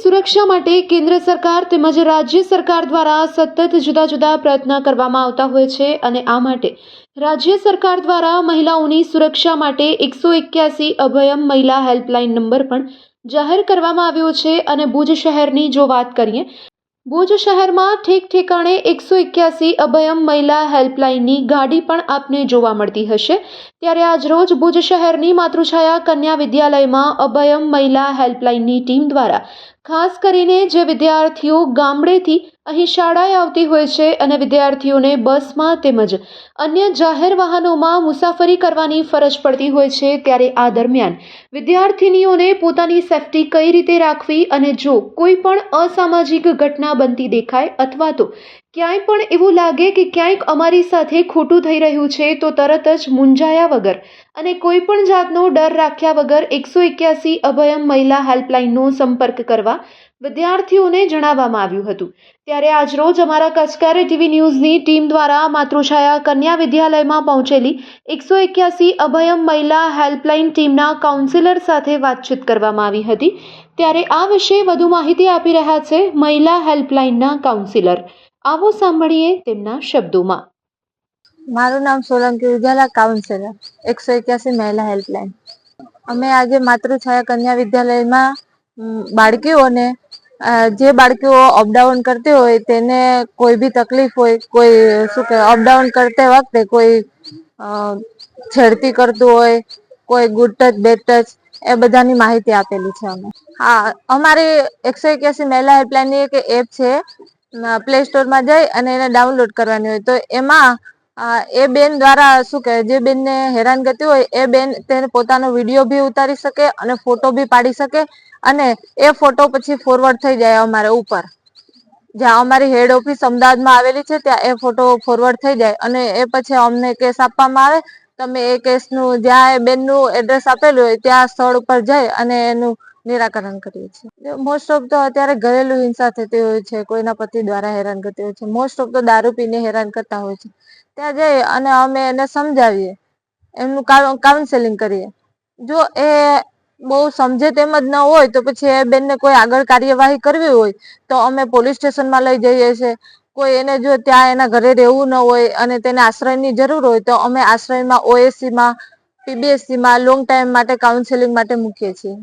સુરક્ષા માટે કેન્દ્ર સરકાર તેમજ રાજ્ય સરકાર દ્વારા સતત જુદા જુદા પ્રયત્ન કરવામાં આવતા હોય છે અને આ માટે રાજ્ય સરકાર દ્વારા મહિલાઓની સુરક્ષા માટે એકસો એક્યાસી અભયમ મહિલા હેલ્પલાઇન નંબર પણ જાહેર કરવામાં આવ્યો છે અને ભુજ શહેરની જો વાત કરીએ, ભુજ શહેરમાં ઠેક ઠેકાણે એકસો એક્યાસી અભયમ મહિલા હેલ્પલાઇનની ગાડી પણ આપને જોવા મળતી હશે. ત્યારે આજરોજ ભુજ શહેરની માતૃછાયા કન્યા વિદ્યાલયમાં અભયમ મહિલા હેલ્પલાઇનની ટીમ દ્વારા, ખાસ કરીને જે વિદ્યાર્થીઓ ગામડેથી અહીં શાળાએ આવતી હોય છે અને વિદ્યાર્થીઓને બસમાં તેમજ અન્ય જાહેર વાહનોમાં મુસાફરી કરવાની ફરજ પડતી હોય છે ત્યારે આ દરમિયાન વિદ્યાર્થિનીઓને પોતાની સેફટી કઈ રીતે રાખવી અને જો કોઈ પણ અસામાજિક ઘટના બનતી દેખાય અથવા તો ક્યાંય પણ એવું લાગે કે ક્યાંક અમારી સાથે ખોટું થઈ રહ્યું છે, તો તરત જ મૂંઝાયા વગર અને કોઈ પણ જાતનો ડર રાખ્યા વગર એકસો એક્યાસી અભયમ મહિલા હેલ્પલાઇનનો સંપર્ક કરવા વિદ્યાર્થીઓને જણાવવામાં આવ્યું હતું. ત્યારે આજરોજ અમારા કચકારે ટીવી ન્યૂઝની ટીમ દ્વારા માતૃછાયા કન્યા વિદ્યાલયમાં પહોંચેલી એકસો એક્યાસી અભયમ મહિલા હેલ્પલાઇન ટીમના કાઉન્સિલર સાથે વાતચીત કરવામાં આવી હતી. ત્યારે આ વિશે વધુ માહિતી આપી રહ્યા છે મહિલા હેલ્પલાઇનના કાઉન્સિલર. આવો સાંભળીએ તેમના શબ્દોમાં. મારું નામ સોલંકી ઉજાલા, કાઉન્સેલર, એકસો એક્યાસી મહિલા હેલ્પલાઇન. અમે આજે માતૃછાયા કન્યા વિદ્યાલયમાં બાળકીઓને જે બાળકીઓ અપડાઉન કરતી હોય તેને કોઈ બી તકલીફ હોય, કોઈ, શું કે અપડાઉન કરતે વખતે કોઈ છેડતી કરતું હોય, કોઈ ગુડ ટચ બેડ ટચ એ બધાની માહિતી આપેલી છે અમે. હા, અમારી એકસો એક્યાસી મહિલા હેલ્પલાઇનની એક એપ છે પ્લે સ્ટોરમાં જઈ અને એને ડાઉનલોડ કરવાની હોય. તો એમાં એ બેન દ્વારા શું કહે, જે બેનને હેરાન કરતી હોય, એ બેન તેને પોતાનો વીડિયો બી ઉતારી શકે અને ફોટો બી પાડી શકે અને એ ફોટો પછી ફોરવર્ડ થઈ જાય અમારે ઉપર. જ્યાં અમારી હેડ ઓફિસ અમદાવાદમાં આવેલી છે, ત્યાં એ ફોટો ફોરવર્ડ થઈ જાય અને એ પછી અમને કેસ આપવામાં આવે. તમે એ કેસનું, જ્યાં એ બેનનું એડ્રેસ આપેલું હોય, ત્યાં સ્થળ ઉપર જઈ અને એનું નિરાકરણ કરીએ છીએ. મોસ્ટ ઓફ તો અત્યારે ઘરેલું હિંસા થતી હોય છે, કોઈના પતિ દ્વારા હેરાન કરતી હોય છે. મોસ્ટ ઓફ તો દારૂ પીને હેરાન કરતા હોય છે. ત્યાં જઈ અને અમે એને સમજાવીએ, એમનું કાઉન્સેલિંગ કરીએ. જો એ બહુ સમજે તેમ જ ન હોય, તો પછી એ બેનને કોઈ આગળ કાર્યવાહી કરવી હોય, તો અમે પોલીસ સ્ટેશનમાં લઈ જઈએ છીએ. કોઈ એને જો ત્યાં એના ઘરે રહેવું ન હોય અને તેને આશ્રયની જરૂર હોય, તો અમે આશ્રયમાં ઓએસસીમાં પીબીએસસીમાં લોંગ ટાઈમ માટે કાઉન્સેલિંગ માટે મૂકીએ છીએ.